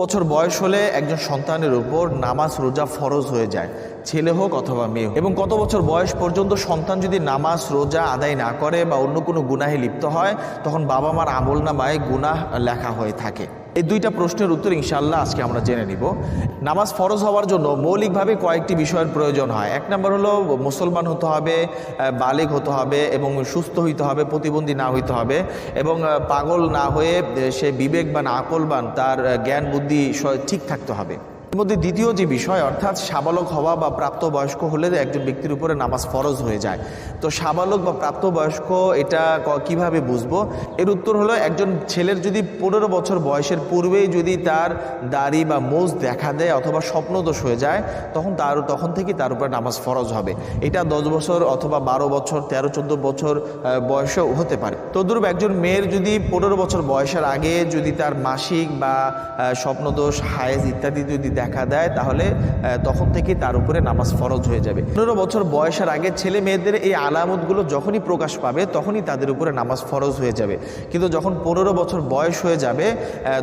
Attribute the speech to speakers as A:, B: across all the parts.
A: বছর বয়স হলে একজন সন্তানের উপর নামাজ রোজা ফরজ হয়ে যায়, ছেলে হোক অথবা মেয়ে হোক। এবং কত বছর বয়স পর্যন্ত সন্তান যদি নামাজ রোজা আদায় না করে বা অন্য কোনো গুনাহে লিপ্ত হয়, তখন বাবা মার আমল নামায় গুনাহ লেখা হয়ে থাকে এই দুইটা প্রশ্নের উত্তর ইনশাল্লাহ আজকে আমরা জেনে নিব। নামাজ ফরজ হওয়ার জন্য মৌলিকভাবে কয়েকটি বিষয়ের প্রয়োজন হয়। এক নম্বর হলো, মুসলমান হতে হবে বালিক হতে হবে এবং সুস্থ হইতে হবে, প্রতিবন্ধী না হইতে হবে এবং পাগল না হয়ে সে সে বিবেকবান, আকলবান, তার জ্ঞান, বুদ্ধি ঠিক থাকতে হবে। মধ্যে দ্বিতীয় যে বিষয়, অর্থাৎ সাবালক হওয়া বা প্রাপ্তবয়স্ক হলে একজন ব্যক্তির উপরে নামাজ ফরজ হয়ে যায়। তো সাবালক বা প্রাপ্তবয়স্ক এটা কীভাবে বুঝব? এর উত্তর হলো একজন ছেলের যদি পনেরো বছর বয়সের পূর্বেই যদি তার দাড়ি বা মোজ দেখা দেয় অথবা স্বপ্নদোষ হয়ে যায়, তখন তার, তখন থেকে তার উপরে নামাজ ফরজ হবে। এটা দশ বছর অথবা বারো বছর, তেরো, চোদ্দ বছর বয়সেও হতে পারে। তদ্রূপ একজন মেয়ের যদি পনেরো বছর বয়সের আগে যদি তার মাসিক বা স্বপ্নদোষ, হায়েজ ইত্যাদি যদি দেখা দেয়, তাহলে তখন থেকে তার উপরে নামাজ ফরজ হয়ে যাবে। পনেরো বছর বয়সের আগে ছেলে মেয়েদের এই আলামতগুলো যখনই প্রকাশ পাবে, তখনই তাদের উপরে নামাজ ফরজ হয়ে যাবে। কিন্তু যখন পনেরো বছর বয়স হয়ে যাবে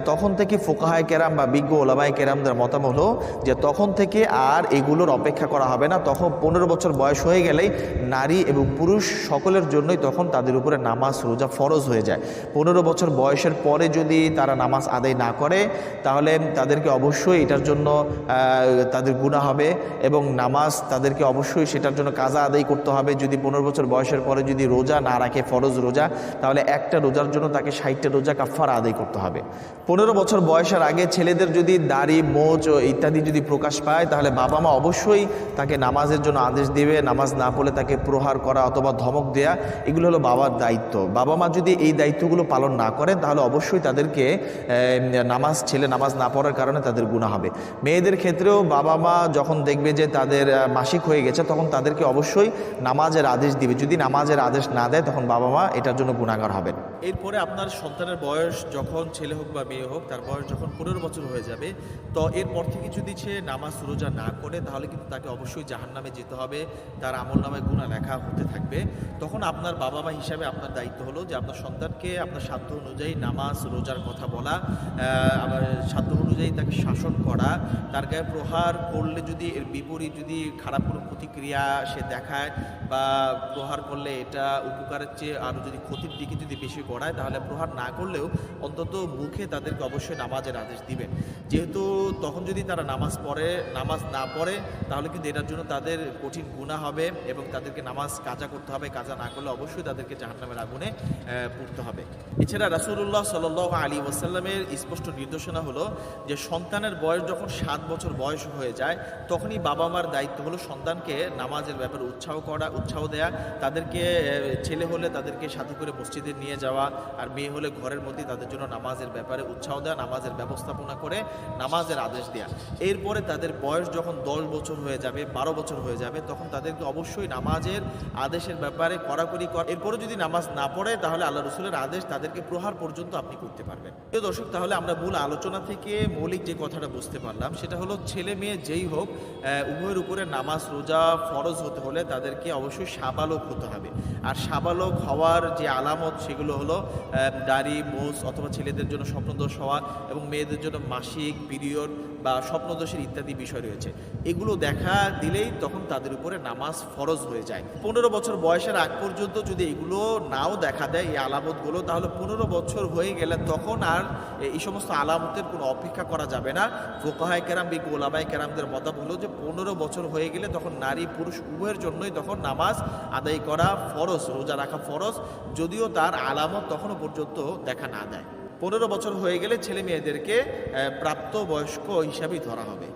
A: তখন থেকে ফোকাহায় কেরাম বা বিজ্ঞ ওলামায় কেরামদের মতামত হলো যে, তখন থেকে আর এগুলোর অপেক্ষা করা হবে না। তখন পনেরো বছর বয়স হয়ে গেলেই নারী এবং পুরুষ সকলের জন্যই তখন তাদের উপরে নামাজ, রোজা ফরজ হয়ে যায়। পনেরো বছর বয়সের পরে যদি তারা নামাজ আদায় না করে, তাহলে তাদেরকে অবশ্যই এটার জন্য আহ, তাদের গুণা হবে এবং নামাজ তাদেরকে অবশ্যই সেটার জন্য কাজা আদায় করতে হবে। যদি পনেরো বছর বয়সের পরে যদি রোজা না রাখে ফরজ রোজা তাহলে একটা রোজার জন্য তাকে ষাটটা রোজা কাফার আদায় করতে হবে। পনেরো বছর বয়সের আগে ছেলেদের যদি দাড়ি মোচ ইত্যাদি যদি প্রকাশ পায় তাহলে বাবা মা অবশ্যই তাকে নামাজের জন্য আদেশ দিবে। নামাজ না পড়লে তাকে প্রহার করা অথবা ধমক দেয়া এগুলো হলো বাবার দায়িত্ব। বাবা মা যদি এই দায়িত্বগুলো পালন না করেন তাহলে অবশ্যই তাদেরকে নামাজ ছেলে নামাজ না পড়ার কারণে তাদের গুণা হবে। মেয়েদের ক্ষেত্রেও বাবা মা যখন দেখবে যে তাদের মাসিক হয়ে গেছে, তখন তাদেরকে অবশ্যই নামাজের আদেশ দিবে। যদি নামাজের আদেশ না দেয়, তখন বাবা মা এটার জন্য গুণাগার হবেন।
B: এরপরে আপনার সন্তানের বয়স যখন ছেলে হোক বা মেয়ে হোক, তার বয়স যখন পনেরো বছর হয়ে যাবে, তো এরপর থেকে যদি সে নামাজ রোজা না করে, তাহলে কিন্তু তাকে অবশ্যই জাহান নামে যেতে হবে। তার আমল নামে গুণা লেখা হতে থাকবে। তখন আপনার বাবা মা হিসাবে আপনার দায়িত্ব হলো যে আপনার সন্তানকে আপনার সাধ্য অনুযায়ী নামাজ রোজার কথা বলা আবার সাধ্য অনুযায়ী তাকে শাসন করা। তার গায়ে প্রহার করলে যদি এর বিপরীত যদি খারাপ কোনো প্রতিক্রিয়া সে দেখায় বা প্রহার করলে এটা উপকারের চেয়ে আরও যদি ক্ষতির দিকে যদি বেশি গড়ায় তাহলে প্রহার না করলেও অন্তত মুখে তাদেরকে অবশ্যই নামাজের আদেশ দিবেন। যেহেতু তখন যদি তারা নামাজ পড়ে, নামাজ না পড়ে, তাহলে কিন্তু এটার জন্য তাদের কঠিন গুণা হবে এবং তাদেরকে নামাজ কাজা করতে হবে, কাজা না করলে অবশ্যই তাদেরকে জাহান্নামের আগুনে পড়তে হবে। এছাড়া রাসূলুল্লাহ সাল্লাহ আলী ওয়াসাল্লামের স্পষ্ট নির্দেশনা হলো যে, সন্তানের বয়স যখন সাত বছর বয়স হয়ে যায়, তখনই বাবা মার দায়িত্ব হলো সন্তানকে নামাজের ব্যাপারে উৎসাহ করা, উৎসাহ দেয়া। তাদেরকে ছেলে হলে তাদেরকে সাথে করে মসজিদে নিয়ে যাওয়া আর মেয়ে হলে ঘরের মধ্যে তাদের জন্য নামাজের ব্যাপারে উৎসাহ দেওয়া, নামাজের ব্যবস্থাপনা করে নামাজের আদেশ দেয়া। এরপরে তাদের বয়স যখন দশ বছর হয়ে যাবে, বারো বছর হয়ে যাবে, তখন তাদেরকে অবশ্যই নামাজের আদেশের ব্যাপারে কড়াকড়ি কর। এরপরে যদি নামাজ না পড়ে, তাহলে আল্লাহ রসুলের আদেশ তাদেরকে প্রহার পর্যন্ত আপনি করতে পারবেন। প্রিয় দর্শক, তাহলে আমরা মূল আলোচনা থেকে মৌলিক যে কথাটা বুঝতে পারলাম, সেটা হলো ছেলে মেয়ে যেই হোক উভয়ের উপরে নামাজ, রোজা ফরজ হতে হলে তাদেরকে অবশ্যই সাবালক হতে হবে। আর সাবালক হওয়ার যে আলামত, সেগুলো হলো আহ, দাড়ি মোষ অথবা ছেলেদের জন্য স্বপ্নদোষ হওয়া এবং মেয়েদের জন্য মাসিক পিরিয়ড বা স্বপ্নদোষের ইত্যাদি বিষয় রয়েছে। এগুলো দেখা দিলেই তখন তাদের উপরে নামাজ ফরজ হয়ে যায়। পনেরো বছর বয়সের আগ পর্যন্ত যদি এগুলো নাও দেখা দেয় এই আলামতগুলো তাহলে পনেরো বছর হয়ে গেলে তখন আর এই সমস্ত আলামতের কোনো অপেক্ষা করা যাবে না। ফোকাহায় কেরাম বি গোলাবাই কেরামদের মতামত হলো যে পনেরো বছর হয়ে গেলে তখন নারী পুরুষ উভয়ের জন্যই তখন নামাজ আদায় করা ফরজ রোজা রাখা ফরজ। যদিও তার আলামত তখনও পর্যন্ত দেখা না দেয়। পনেরো বছর হয়ে গেলে ছেলে মেয়েদেরকে আহ, প্রাপ্তবয়স্ক হিসাবেই ধরা হবে।